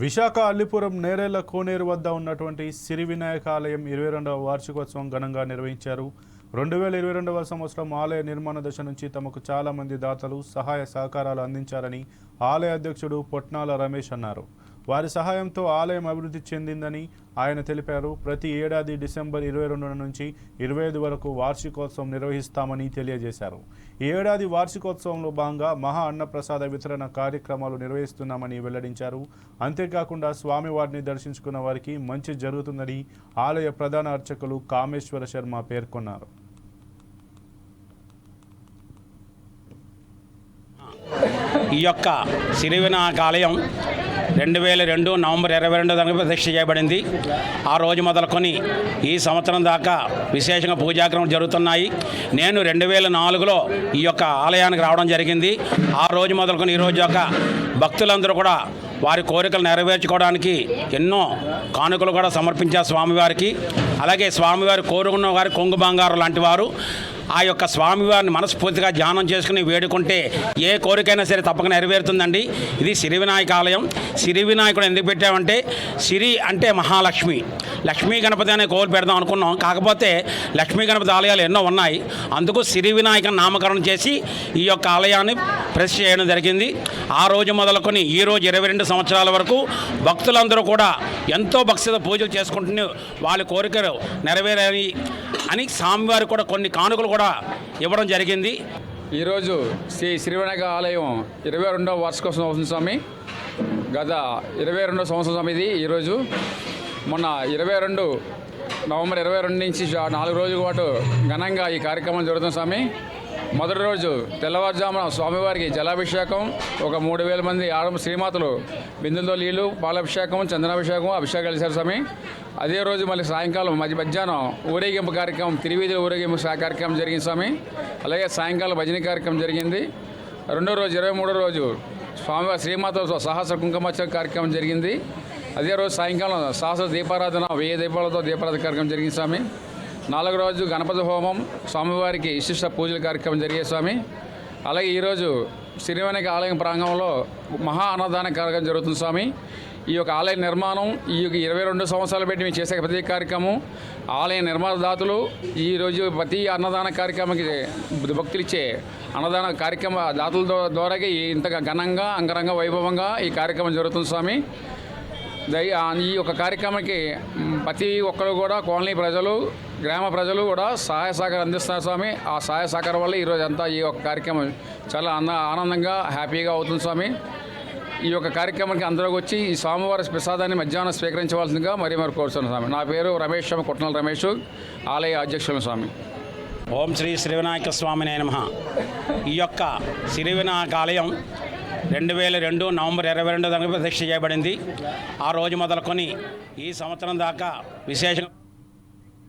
విశాఖ అల్లిపురం నేరేళ్ళ కోనేరు వద్ద ఉన్నటువంటి సిరి వినాయక ఆలయం ఇరవై రెండవ వార్షికోత్సవం ఘనంగా నిర్వహించారు. రెండు వేల ఇరవై రెండవ సంవత్సరం ఆలయ నిర్మాణ దశ నుంచి తమకు చాలామంది దాతలు సహాయ సహకారాలు అందించారని ఆలయ అధ్యక్షుడు పొట్నాల రమేష్ అన్నారు. వారి సహాయంతో ఆలయం అభివృద్ధి చెందిందని ఆయన తెలిపారు. ప్రతి ఏడాది డిసెంబర్ ఇరవై రెండు నుంచి ఇరవై ఐదు వరకు వార్షికోత్సవం నిర్వహిస్తామని తెలియజేశారు. ఈ ఏడాది వార్షికోత్సవంలో భాగంగా మహా అన్నప్రసాద వితరణ కార్యక్రమాలు నిర్వహిస్తున్నామని వెల్లడించారు. అంతేకాకుండా స్వామివారిని దర్శించుకున్న వారికి మంచి జరుగుతుందని ఆలయ ప్రధాన అర్చకులు కామేశ్వర శర్మ పేర్కొన్నారు. ఈ యొక్క సిరివినాయక ఆలయం రెండు వేల రెండు నవంబర్ ఇరవై రెండు తరగతి ప్రతిష్ఠ చేయబడింది. ఆ రోజు మొదలుకొని ఈ సంవత్సరం దాకా విశేషంగా పూజాక్రమం జరుగుతున్నాయి. నేను రెండు వేల నాలుగులో ఈ యొక్క ఆలయానికి రావడం జరిగింది. ఆ రోజు మొదలుకొని ఈ రోజు యొక్క భక్తులందరూ కూడా వారి కోరికలు నెరవేర్చుకోవడానికి ఎన్నో కానుకలు కూడా సమర్పించారు స్వామివారికి. అలాగే స్వామివారి కోరుకున్న వారి కొంగు బంగారు లాంటి వారు. ఆ యొక్క స్వామివారిని మనస్ఫూర్తిగా ధ్యానం చేసుకుని వేడుకుంటే ఏ కోరికైనా సరే తప్పక నెరవేరుతుందండి. ఇది సిరి వినాయక ఆలయం. సిరి వినాయకుడు ఎందుకు పెట్టామంటే సిరి అంటే మహాలక్ష్మి. లక్ష్మీ గణపతి అనే కోరి పెడదాం అనుకున్నాం. కాకపోతే లక్ష్మీ గణపతి ఆలయాలు ఎన్నో ఉన్నాయి. అందుకు సిరి వినాయక నామకరణం చేసి ఈ యొక్క ఆలయాన్ని ప్రెస్ చేయడం జరిగింది. ఆ రోజు మొదలుకొని ఈ రోజు ఇరవై రెండు సంవత్సరాల వరకు భక్తులందరూ కూడా ఎంతో భక్తితో పూజలు చేసుకుంటూ వాళ్ళ కోరికలు నెరవేరాయి అని స్వామివారు కూడా కొన్ని కానుకలు కూడా ఇవ్వడం జరిగింది. ఈరోజు శ్రీ శ్రీవినాయక ఆలయం ఇరవై రెండవ వార్షికోత్సవం అవుతుంది స్వామి. గత ఇరవై రెండవ సంవత్సరం స్వామి ఇది ఈరోజు మొన్న ఇరవై రెండు నవంబర్ ఇరవై రెండు నుంచి నాలుగు రోజుల పాటు ఘనంగా ఈ కార్యక్రమం జరుగుతుంది స్వామి. మొదటి రోజు తెల్లవారుజామున స్వామివారికి జలాభిషేకం ఒక మూడు వేల మంది ఆడ శ్రీమాతలు బిందులతో నీళ్ళు పాలాభిషేకం చందనాభిషేకం అభిషేకాలు చేశారు స్వామి. అదే రోజు మళ్ళీ సాయంకాలం మధ్య మధ్యాహ్నం ఊరేగింపు కార్యక్రమం తిరువీధుల ఊరేగింపు కార్యక్రమం జరిగింది స్వామి. అలాగే సాయంకాలం భజన కార్యక్రమం జరిగింది. రెండో రోజు ఇరవై మూడో రోజు స్వామివారి శ్రీమాతలతో సహస్ర కుంకుమార్చన కార్యక్రమం జరిగింది. అదే రోజు సాయంకాలం సహస్ర దీపారాధన వెయ్యి దీపాలతో దీపారాధన కార్యక్రమం జరిగింది స్వామి. నాలుగు రోజు గణపతి హోమం స్వామివారికి విశిష్ట పూజల కార్యక్రమం జరిగే స్వామి. అలాగే ఈరోజు శ్రీవనిక ఆలయం ప్రాంగణంలో మహా అన్నదాన కార్యక్రమం జరుగుతుంది స్వామి. ఈ యొక్క ఆలయ నిర్మాణం ఈ యొక్క ఇరవై రెండు సంవత్సరాలు పెట్టి మేము చేసే ప్రతి కార్యక్రమం ఆలయ నిర్మాణదాతలు ఈరోజు ప్రతి అన్నదాన కార్యక్రమానికి భక్తులు ఇచ్చే అన్నదాన కార్యక్రమ దాతల ద్వారా ఇంతగా ఘనంగా అంగరంగ వైభవంగా ఈ కార్యక్రమం జరుగుతుంది స్వామి. దయ ఈ యొక్క కార్యక్రమానికి ప్రతి ఒక్కరు కూడా కాలనీ ప్రజలు గ్రామ ప్రజలు కూడా సహాయ సహకారం అందిస్తున్నారు స్వామి. ఆ సహాయ సహకారం వల్ల ఈరోజు అంతా ఈ యొక్క కార్యక్రమం చాలా అంద ఆనందంగా హ్యాపీగా అవుతుంది స్వామి. ఈ యొక్క కార్యక్రమానికి అందరూ వచ్చి ఈ స్వామివారి ప్రసాదాన్ని మధ్యాహ్నం స్వీకరించవలసిందిగా మరీ మరి కోరుతున్నాను స్వామి. నా పేరు రమేష్ స్వామి కుట్నల రమేష్ ఆలయ అధ్యక్షులు స్వామి. ఓం శ్రీ శ్రీ వినాయక స్వామి నేనమ ఈ యొక్క శ్రీ వినాయక ఆలయం రెండు వేల రెండు నవంబర్ ఇరవై రెండు దానికి ప్రతిష్ట చేయబడింది. ఆ రోజు మొదలుకొని ఈ సంవత్సరం దాకా విశేషంగా